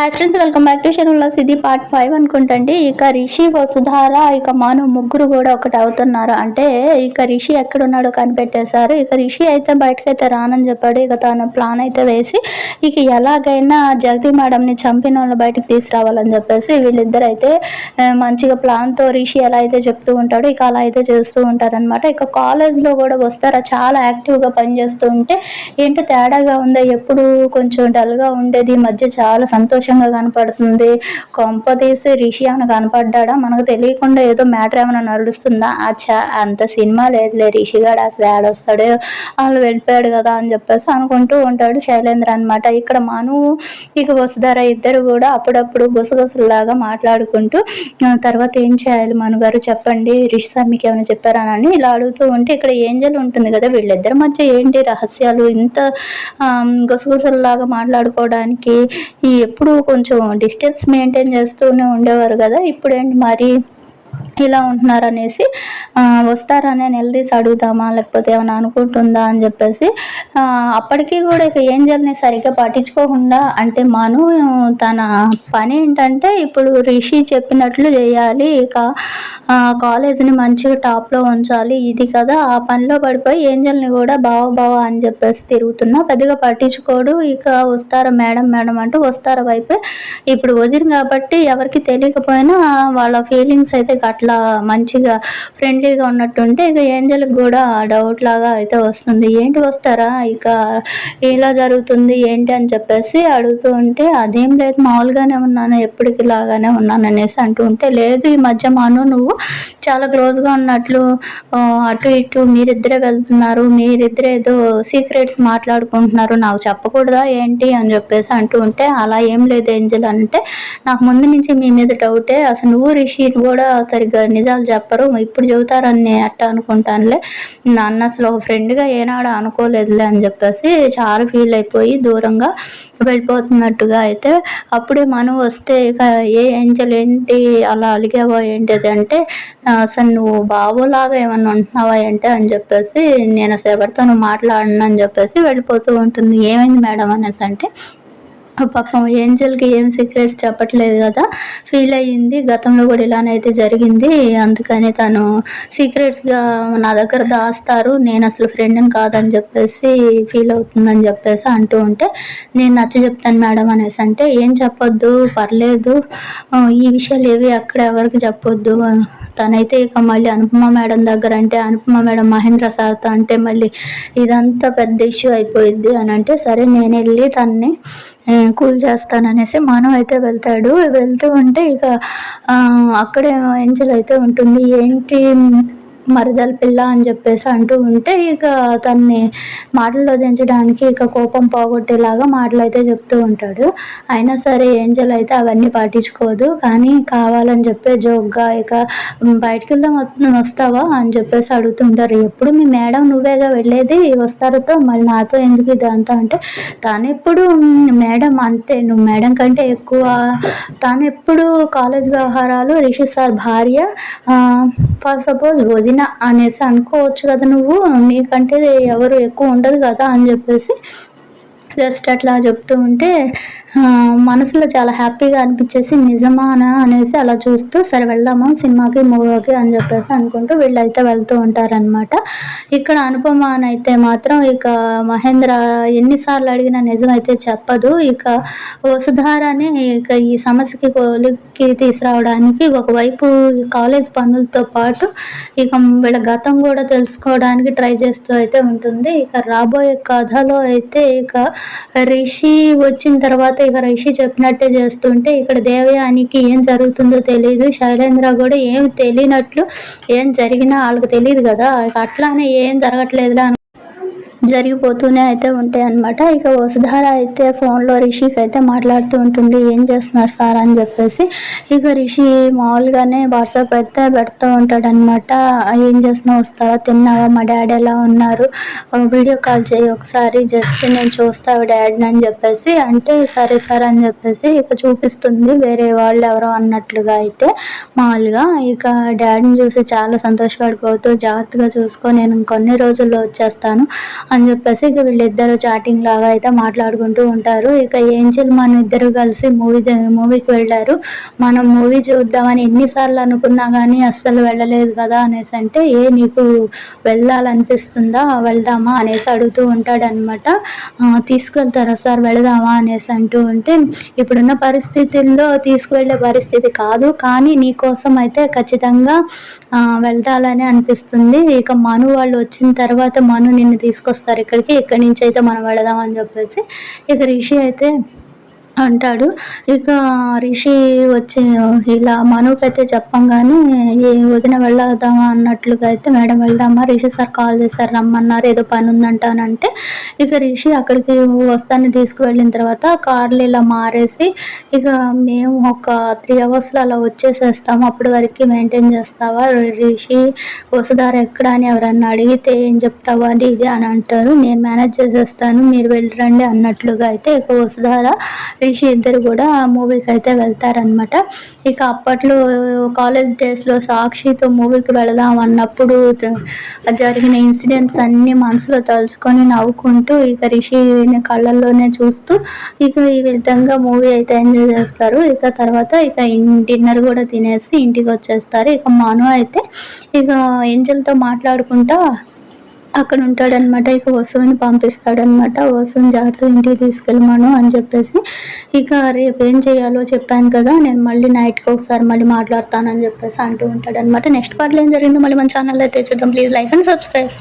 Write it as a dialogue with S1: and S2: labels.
S1: Hi friends welcome back to schedule ఇది part five అనుకుంటండి. ఇక రిషి వసుధార ఇక మాను ముగ్గురు కూడా ఒకటి అవుతున్నారు. అంటే ఇక రిషి ఎక్కడున్నాడో కనిపెట్టేశారు. ఇక రిషి అయితే బయటకైతే రానని చెప్పాడు. ఇక తన ప్లాన్ అయితే వేసి ఇక ఎలాగైనా జగతి మేడంని చంపిన వాళ్ళు బయటకు తీసుకురావాలని చెప్పేసి వీళ్ళిద్దరు అయితే మంచిగా ప్లాన్తో రిషి ఎలా అయితే చెప్తూ ఉంటాడో ఇక అలా అయితే చేస్తూ ఉంటారనమాట ఇక కాలేజ్లో కూడా వస్తారా? చాలా యాక్టివ్గా పనిచేస్తూ ఉంటే ఏంటో తేడాగా ఉందా? ఎప్పుడు కొంచెం డల్గా ఉండేది. మధ్య చాలా సంతోషం సంతోషంగా కనపడుతుంది. కొంప తీసి రిషి ఏమైనా కనపడ్డా మనకు తెలియకుండా ఏదో మ్యాటర్ ఏమైనా నడుస్తుందా? అచ్చా అంత సినిమా లేదులే రిషి గారు అసలు ఆడొస్తాడు వాళ్ళు వెళ్ళిపోయాడు కదా అని చెప్పేసి అనుకుంటూ ఉంటాడు శైలేంద్ర అనమాట ఇక్కడ మను ఇక వసుధార ఇద్దరు కూడా అప్పుడప్పుడు గుసగుసలాగా మాట్లాడుకుంటూ తర్వాత ఏం చేయాలి మను గారు చెప్పండి రిషి సార్ మీకు ఏమైనా చెప్పారా అని ఇలా అడుగుతూ ఉంటే ఇక్కడ ఏంజల్ ఉంటుంది కదా వీళ్ళిద్దరి మధ్య ఏంటి రహస్యాలు? ఇంత గుసగుసలాగా మాట్లాడుకోవడానికి ఎప్పుడు కొంచెం డిస్టెన్స్ మెయింటైన్ చేస్తూనే ఉండేవారు కదా. ఇప్పుడేంటి మరి ఇలా ఉంటున్నారు అనేసి ఆ, వస్తారని నిలదీసి అడుగుదామా లేకపోతే ఏమైనా అనుకుంటుందా అని చెప్పేసి అప్పటికీ కూడా ఇక ఏంజల్ని సరిగ్గా పట్టించుకోకుండా అంటే మను తన పని ఏంటంటే ఇప్పుడు రిషి చెప్పినట్లు చేయాలి ఇక కాలేజీని మంచిగా టాప్లో ఉంచాలి ఇది కదా ఆ పనిలో పడిపోయి ఏంజల్ని కూడా బావ బావ అని చెప్పేసి తిరుగుతున్నా పెద్దగా పట్టించుకోడు ఇక వస్తారా మేడం మేడం అంటూ వస్తారా వైపే. ఇప్పుడు వదిన కాబట్టి ఎవరికి తెలియకపోయినా వాళ్ళ ఫీలింగ్స్ అయితే అట్లా మంచిగా ఫ్రెండ్లీగా ఉన్నట్టుంటే ఇక ఏంజల్కి కూడా డౌట్ లాగా అయితే వస్తుంది. ఏంటి వస్తారా? ఇక ఇలా జరుగుతుంది? ఏంటి అని చెప్పేసి అడుగుతూ ఉంటే అదేం లేదు మామూలుగానే ఉన్నాను ఎప్పటికి లాగానే ఉన్నాను అనేసి అంటూ ఉంటే లేదు ఈ మధ్య మాను నువ్వు చాలా క్లోజ్గా ఉన్నట్లు అటు ఇటు మీరిద్దరే వెళ్తున్నారు మీరిద్దరే ఏదో సీక్రెట్స్ మాట్లాడుకుంటున్నారు నాకు చెప్పకూడదా ఏంటి? అని చెప్పేసి అంటూ ఉంటే అలా ఏం లేదు ఏంజల్ అంటే నాకు ముందు నుంచి మీ మీద డౌటే అసలు నువ్వు రిషి కూడా సరిగ్గా నిజాలు చెప్పరు. ఇప్పుడు చెబుతారని నేను అట్ట అనుకుంటానులే. నన్ను అసలు ఒక ఫ్రెండ్గా ఏనాడు అనుకోలేదులే అని చెప్పేసి చాలా ఫీల్ అయిపోయి దూరంగా వెళ్ళిపోతున్నట్టుగా అయితే అప్పుడే మనం వస్తే ఇక ఏ ఏంజల్ ఏంటి అలా అలిగావా ఏంటి అంటే అసలు నువ్వు బాబులాగా ఏమన్నా ఉంటున్నావా ఏంటి అని చెప్పేసి నేను అసలు నువ్వు మాట్లాడను అని చెప్పేసి వెళ్ళిపోతూ ఉంటుంది. ఏమైంది మేడం అనేసి అంటే పాపం ఏంజల్కి ఏం సీక్రెట్స్ చెప్పట్లేదు కదా ఫీల్ అయ్యింది. గతంలో కూడా ఇలానైతే జరిగింది. అందుకని తను సీక్రెట్స్గా నా దగ్గర దాస్తారు. నేను అసలు ఫ్రెండ్ని కాదని చెప్పేసి ఫీల్ అవుతుందని చెప్పేసి అంటూ ఉంటే నేను నచ్చ చెప్తాను మేడం అనేసి అంటే ఏం చెప్పొద్దు పర్లేదు. ఈ విషయాలు ఏవి అక్కడ ఎవరికి చెప్పొద్దు. తనైతే ఇక మళ్ళీ అనుపమ మేడం దగ్గర అంటే అనుపమ మేడం మహేంద్ర సార్తో అంటే మళ్ళీ ఇదంతా పెద్ద ఇష్యూ అయిపోయింది అని అంటే సరే నేను వెళ్ళి తన్ని కూల్ చేస్తాననేసి మనం అయితే వెళ్తాడు. వెళ్తూ ఉంటే ఇక అక్కడే ఏంజల్ అయితే ఉంటుంది. ఏంటి మరదల పిల్ల అని చెప్పేసి అంటూ ఉంటే ఇక తన్ని మాటల్లో దించడానికి ఇక కోపం పోగొట్టేలాగా మాటలు అయితే చెప్తూ ఉంటాడు. అయినా సరే ఏంజల్ అయితే అవన్నీ పాటించుకోదు. కానీ కావాలని చెప్పే జోక్గా ఇక బయటకు వెళ్దాం వస్తావా? అని చెప్పేసి అడుగుతుంటారు. ఎప్పుడు? మీ మేడం నువ్వేగా వెళ్ళేది? వస్తారుతో మళ్ళీ నాతో ఎందుకు ఇదంతా అంటే తాను ఎప్పుడు? మేడం అంతే. నువ్వు మేడం కంటే ఎక్కువ తాను ఎప్పుడు కాలేజ్ వ్యవహారాలు రిషి సార్ భార్య ఫర్ సపోజ్ వదిన అనేసి అనుకోవచ్చు కదా నువ్వు నీకంటే ఎవరు ఎక్కువ ఉండదు కదా అని చెప్పేసి జస్ట్ అట్లా చెప్తూ ఉంటే మనసులో చాలా హ్యాపీగా అనిపించేసి నిజమానా అనేసి అలా చూస్తూ సరే వెళ్దామా సినిమాకి మూవీకి అని చెప్పేసి అనుకుంటూ వీళ్ళైతే వెళ్తూ ఉంటారనమాట ఇక్కడ అనుపమ అని అయితే మాత్రం ఇక మహేంద్ర ఎన్నిసార్లు అడిగినా నిజమైతే చెప్పదు. ఇక వసుధారాని ఇక ఈ సమస్యకి కోలికి తీసుకురావడానికి ఒకవైపు కాలేజ్ పనులతో పాటు ఇక వీళ్ళ గతం కూడా తెలుసుకోవడానికి ట్రై చేస్తూ అయితే ఉంటుంది. ఇక రాబోయే కథలో అయితే ఇక రిషి వచ్చిన తర్వాత ఇక రిషి చెప్పినట్టే చేస్తుంటే ఇక్కడ దేవయానికి ఏం జరుగుతుందో తెలియదు శైలేంద్ర కూడా ఏం తెలియనట్లు ఏం జరిగినా వాళ్ళకి తెలియదు కదా. ఇక అట్లానే ఏం జరగట్లేదులే జరిగిపోతూనే అయితే ఉంటాయి అనమాట ఇక వసుధార అయితే ఫోన్లో రిషికి అయితే మాట్లాడుతూ ఉంటుంది ఏం చేస్తున్నారు సార్? అని చెప్పేసి. ఇక రిషి మామూలుగానే వాట్సాప్ అయితే పెడుతూ ఉంటాడనమాట ఏం చేస్తున్నావు వస్తావా తిన్నావా? మా డాడీ ఎలా ఉన్నారు? వీడియో కాల్ చేయి ఒకసారి. జస్ట్ నేను చూస్తావు డాడీని అని చెప్పేసి. అంటే సరే సార్ అని చెప్పేసి ఇక చూపిస్తుంది. వేరే వాళ్ళు ఎవరో అన్నట్లుగా అయితే మామూలుగా. ఇక డాడీని చూసి చాలా సంతోషపడిపోతూ జాగ్రత్తగా చూసుకో నేను కొన్ని రోజుల్లో వచ్చేస్తాను అని అని చెప్పేసి ఇక వీళ్ళిద్దరు చాటింగ్ లాగా అయితే మాట్లాడుకుంటూ ఉంటారు. ఇక ఏంజల్ మనం ఇద్దరు కలిసి మూవీ మూవీకి వెళ్ళారు. మనం మూవీ చూద్దామని ఎన్నిసార్లు అనుకున్నా కానీ అస్సలు వెళ్ళలేదు కదా అనేసి అంటే ఏ నీకు వెళ్ళాలనిపిస్తుందా? వెళ్దామా? అనేసి అడుగుతూ ఉంటాడనమాట తీసుకెళ్తారా సార్? వెళదామా? అనేసి అంటూ ఉంటే ఇప్పుడున్న పరిస్థితుల్లో తీసుకువెళ్ళే పరిస్థితి కాదు. కానీ నీ కోసం అయితే ఖచ్చితంగా వెళ్ళాలని అనిపిస్తుంది. ఇక మను వాళ్ళు వచ్చిన తర్వాత మను నిన్ను తీసుకొస్తారు. ఇక్కడికి ఎక్కడి నుంచి అయితే మనం వెళదాం అని చెప్పేసి ఇక రిషి అయితే అంటాడు. ఇక రిషి వచ్చి ఇలా మనుకి అయితే చెప్పంగానే ఏ వదిన వెళ్దామా? అన్నట్లుగా అయితే మేడం వెళ్దామా? రిషి సార్ కాల్ చేశారు రమ్మన్నారు ఏదో పని ఉందంటానంటే ఇక రిషి అక్కడికి వస్తాను తీసుకువెళ్ళిన తర్వాత కార్లు ఇలా మారేసి ఇక మేము ఒక త్రీ అవర్స్లో అలా వచ్చేసేస్తాము అప్పటి వరకు మెయింటైన్ చేస్తావా? రిషి వసుధార ఎక్కడ అని ఎవరన్నా అడిగితే ఏం చెప్తావా? అది ఇది అని అంటారు. నేను మేనేజ్ చేసేస్తాను మీరు వెళ్ళరండి అన్నట్లుగా అయితే ఇక వసుధార రిషి ఇద్దరు కూడా మూవీకి అయితే వెళ్తారనమాట ఇక అప్పట్లో కాలేజ్ డేస్లో సాక్షితో మూవీకి వెళదాం అన్నప్పుడు జరిగిన ఇన్సిడెంట్స్ అన్నీ మనసులో తలుచుకొని నవ్వుకుంటూ ఇక రిషిని కళ్ళల్లోనే చూస్తూ ఇక ఈ విధంగా మూవీ అయితే ఎంజాయ్ చేస్తారు. ఇక తర్వాత ఇక డిన్నర్ కూడా తినేసి ఇంటికి వచ్చేస్తారు. ఇక మను అయితే ఇక ఏంజల్తో మాట్లాడుకుంటా అక్కడ ఉంటాడనమాట ఇక వసువుని పంపిస్తాడనమాట. వసువుని జాగ్రత్త ఇంటికి తీసుకెళ్ళమను అని చెప్పేసి ఇక రేపు ఏం చేయాలో చెప్పాను కదా నేను మళ్ళీ నైట్కి ఒకసారి మళ్ళీ మాట్లాడతానని చెప్పేసి అంటూ ఉంటాడనమాట. నెక్స్ట్ పార్ట్లో ఏం జరిగిందో మళ్ళీ మన ఛానల్ అయితే చూద్దాం. Please like and subscribe.